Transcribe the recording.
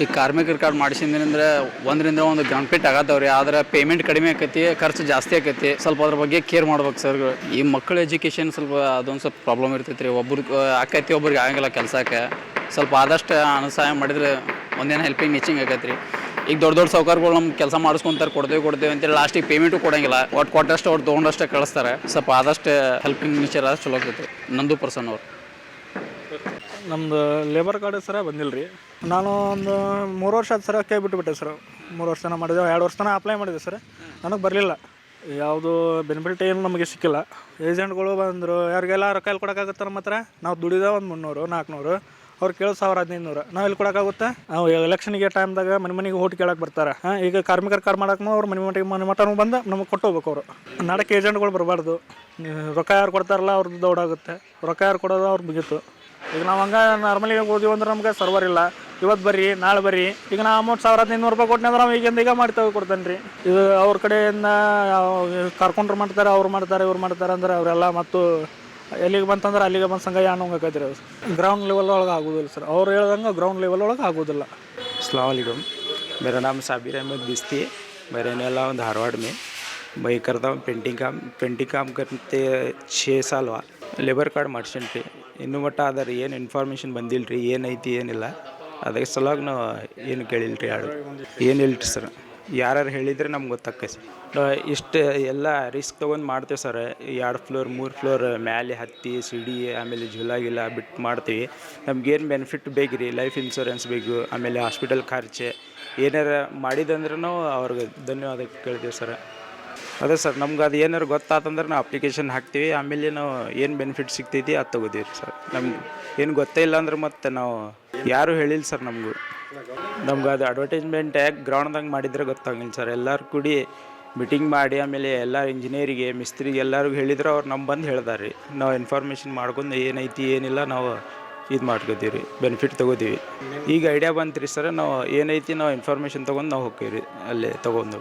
ಈ ಕಾರ್ಮಿಕರ ಕಾರ್ಡ್ ಮಾಡಿಸಿದ್ರೆ ಒಂದರಿಂದ ಒಂದು ಗಂಟೆಟ್ ಆಗತ್ತವ್ರಿ. ಆದ್ರೆ ಪೇಮೆಂಟ್ ಕಡಿಮೆ ಆಕತಿ, ಖರ್ಚು ಜಾಸ್ತಿ ಆಕೈತಿ. ಸ್ವಲ್ಪ ಅದ್ರ ಬಗ್ಗೆ ಕೇರ್ ಮಾಡ್ಬೇಕು ಸರ್ ಈ ಮಕ್ಕಳ ಎಜುಕೇಶನ್ ಸ್ವಲ್ಪ ಅದೊಂದು ಸ್ವಲ್ಪ ಪ್ರಾಬ್ಲಮ್ ಇರ್ತೈತಿ ರೀ ಒಬ್ರಿಗೆ ಆಕೈತಿ, ಒಬ್ರಿಗೆ ಆಗಂಗಿಲ್ಲ ಕೆಲ್ಸಕ್ಕೆ. ಸ್ವಲ್ಪ ಆದಷ್ಟು ಅನುಸಹಾಯ ಮಾಡಿದ್ರೆ ಒಂದೇನು ಹೆಲ್ಪಿಂಗ್ ನೀಚಿಂಗ್ ಆಗೈತೆ ಈಗ ದೊಡ್ಡ ದೊಡ್ಡ ಸೌಕರ್ಯಗಳು ನಮ್ಗೆ ಕೆಲಸ ಮಾಡಿಸ್ಕೊಂತಾರೆ, ಕೊಡ್ತೇವೆ ಕೊಡ್ತೇವೆ ಅಂತೇಳಿ ಲಾಸ್ಟಿಗೆ ಪೇಮೆಂಟು ಕೊಡಂಗಿಲ್ಲ. ಒಟ್ಟು ಕೊಟ್ಟಷ್ಟು ಅವ್ರು ತೊಗೊಂಡಷ್ಟೇ ಕಳಿಸ್ತಾರೆ. ಸ್ವಲ್ಪ ಆದಷ್ಟು ಹೆಲ್ಪಿಂಗ್ ನೇಚರ್ ಆದ್ರೆ ಚಲೋ ಆಗ್ತೈತಿ ನಂದು ಪರ್ಸನ್ ಅವ್ರು. ನಮ್ದು ಲೇಬರ್ ಕಾರ್ಡ್ ಸರ ಬಂದಿಲ್ಲ ರೀ ನಾನು ಒಂದು ಮೂರು ವರ್ಷ ಆದ ಸರ ಕೈ ಬಿಟ್ಟುಬಿಟ್ಟೆ ಸರ್. ಮೂರು ವರ್ಷ ತನಕ ಮಾಡಿದೆ ಎರಡು ವರ್ಷ ತನಕ ಅಪ್ಲೈ ಮಾಡಿದೆ ಸರ್. ನನಗೆ ಬರಲಿಲ್ಲ. ಯಾವುದು ಬೆನಿಫಿಟ್ ಏನು ನಮಗೆ ಸಿಕ್ಕಿಲ್ಲ? ಏಜೆಂಟ್ಗಳು ಬಂದರು ಯಾರಿಗೆಲ್ಲ ರೊಕ್ಕ ಎಲ್ಲಿ ಕೊಡೋಕ್ಕಾಗುತ್ತೆ ನಮ್ಮ ಹತ್ರ ನಾವು ದುಡಿದ ಒಂದು ಮುನ್ನೂರು ನಾಲ್ಕುನೂರು ಅವ್ರು ಕೇಳೋ ಸಾವಿರ ಹದಿನೈದು ನೂರು ನಾವು ಇಲ್ಲಿ ಕೊಡೋಕ್ಕಾಗುತ್ತೆ? ನಾವು ಎಲೆಕ್ಷನ್ಗೆ ಟೈಮ್ದಾಗ ಮನೆ ಮನೆಗೆ ಓಟ್ ಕೇಳಕ್ಕೆ ಬರ್ತಾರೆ. ಹಾಂ ಈಗ ಕಾರ್ಮಿಕರ ಕಾರ್ ಮಾಡೋಕ್ಕೂ ಅವ್ರು ಮನೆ ಮಟ್ಟಿಗೆ ಮನೆ ಮಟ್ಟನೂ ಬಂದು ನಮಗೆ ಕೊಟ್ಟು ಹೋಗ್ಬೇಕು ಅವರು. ನಾಡಕ್ಕೆ ಏಜೆಂಟ್ಗಳು ಬರಬಾರ್ದು. ರೊಕ್ಕ ಯಾರು ಕೊಡ್ತಾರಲ್ಲ ಅವ್ರದ್ದು ದೌಡಾಗುತ್ತೆ ರೊಕ್ಕ ಯಾರು ಕೊಡೋದು ಅವ್ರು ಮುಗೀತು. ಈಗ ನಾವು ಹಂಗೆ ನಾರ್ಮಲಿ ಹೋದ್ವಿ ಅಂದ್ರೆ ನಮ್ಗೆ ಸರ್ವರ್ ಇಲ್ಲ ಇವತ್ತು ಬರ್ರಿ ನಾಳೆ ಬರ್ರಿ ಈಗ ನಾ ಅಮೌಂಟ್ ಸಾವಿರ ಹದಿನೈದು ರೂಪಾಯಿ ಕೊಟ್ಟನೆ ಅಂದ್ರೆ ನಾವು ಈಗಿಂದ ಈಗ ಮಾಡ್ತೇವೆ ಕೊಡ್ತೇನೆ ರೀ ಇದು ಅವ್ರ ಕಡೆಯಿಂದ ಕರ್ಕೊಂಡ್ರು ಮಾಡ್ತಾರೆ ಅವ್ರು ಮಾಡ್ತಾರೆ ಇವ್ರು ಮಾಡ್ತಾರೆ ಅಂದ್ರೆ ಅವರೆಲ್ಲ ಮತ್ತು ಎಲ್ಲಿಗೆ ಬಂತಂದ್ರೆ ಅಲ್ಲಿಗೆ ಬಂದು ಸಂಘ ಅನ್ನೋಂಗೈತೆ ರೀ ಗ್ರೌಂಡ್ ಲೆವೆಲ್ ಒಳಗೆ ಆಗೋದಿಲ್ಲ ಸರ್ ಅವ್ರು ಹೇಳ್ದಂಗೆ ಗ್ರೌಂಡ್ ಲೆವೆಲ್ ಒಳಗೆ ಆಗೋದಿಲ್ಲ अलैक्म मेरा नाम साबिर अहमद बिस्ती है मैं रहने वाला हूँ धारवाड़ में मैं करता हूँ पेंटिंग काम पेंटिंग काम करते छः साल हुआ ಲೇಬರ್ ಕಾರ್ಡ್ ಮಾಡ್ಸೇನಿ ರೀ ಇನ್ನೂ ಮಟ್ಟ ಅದ ಏನು ಇನ್ಫಾರ್ಮೇಷನ್ ಬಂದಿಲ್ಲ ರೀ ಏನೈತಿ ಏನಿಲ್ಲ. ಅದಕ್ಕೆ ಸಲುವಾಗಿ ನಾವು ಏನು ಕೇಳಿಲ್ಲ ರೀ ಹಾಡು ಏನು ಸರ್ ಯಾರು ಹೇಳಿದ್ರೆ ನಮ್ಗೆ ಗೊತ್ತಾಕೈತಿ ಇಷ್ಟು ಎಲ್ಲ ರಿಸ್ಕ್ ತೊಗೊಂಡು ಮಾಡ್ತೇವೆ ಸರ್ ಎರಡು ಫ್ಲೋರ್ ಮೂರು ಫ್ಲೋರ್ ಮ್ಯಾಲೆ ಹತ್ತಿ, ಸಿಡಿ, ಆಮೇಲೆ ಜುಲಾಗಿಲ್ಲ ಗಿಲ ಬಿಟ್ಟು ಮಾಡ್ತೀವಿ. ನಮ್ಗೇನು ಬೆನಿಫಿಟ್ ಬೇಕು ರೀ ಲೈಫ್ ಇನ್ಶೂರೆನ್ಸ್ ಬೇಕು, ಆಮೇಲೆ ಹಾಸ್ಪಿಟಲ್ ಖರ್ಚು. ಏನಾರ ಮಾಡಿದಂದ್ರೂ ಅವ್ರಿಗೆ ಧನ್ಯವಾದ ಕೇಳ್ತೀವಿ ಸರ್ ಅದೇ ಸರ್, ನಮ್ಗೆ ಅದು ಏನಾರು ಗೊತ್ತಾತಂದ್ರೆ ನಾವು ಅಪ್ಲಿಕೇಶನ್ ಹಾಕ್ತೀವಿ. ಆಮೇಲೆ ನಾವು ಏನು ಬೆನಿಫಿಟ್ ಸಿಗ್ತೈತಿ ಅದು ತಗೋದಿವಿ ರೀ ಸರ್. ನಮ್ಗೆ ಏನು ಗೊತ್ತೇ ಇಲ್ಲ ಅಂದ್ರೆ ಮತ್ತೆ ನಾವು ಯಾರೂ ಹೇಳಿಲ್ಲ ಸರ್ ನಮಗೂ. ನಮ್ಗೆ ಅದು ಅಡ್ವರ್ಟೈಸ್ಮೆಂಟ್ ಯಾಕೆ ಗ್ರೌಂಡ್ದಾಗ ಮಾಡಿದ್ರೆ ಗೊತ್ತಾಗಿಲ್ಲ ಸರ್. ಎಲ್ಲರೂ ಕೂಡಿ ಮೀಟಿಂಗ್ ಮಾಡಿ, ಆಮೇಲೆ ಎಲ್ಲ ಇಂಜಿನಿಯರಿಗೆ ಮಿಸ್ತ್ರಿಗೆ ಎಲ್ಲರಿಗೂ ಹೇಳಿದ್ರೆ ಅವ್ರು ನಮ್ಮ ಬಂದು ಹೇಳ್ದಾರೆ. ರೀ ನಾವು ಇನ್ಫಾರ್ಮೇಷನ್ ಮಾಡ್ಕೊಂಡು ಏನೈತಿ, ಏನಿಲ್ಲ ನಾವು ಇದು ಮಾಡ್ಕೋತೀವಿ ರೀ ಬೆನಿಫಿಟ್ ತೊಗೋತೀವಿ. ಈಗ ಐಡಿಯಾ ಬಂತು ರೀ ಸರ್, ನಾವು ಏನೈತಿ ನಾವು ಇನ್ಫಾರ್ಮೇಷನ್ ತೊಗೊಂಡು ನಾವು ಹೋಗ್ತೀವಿ ರೀ, ಅಲ್ಲೇ ತೊಗೊಂಡು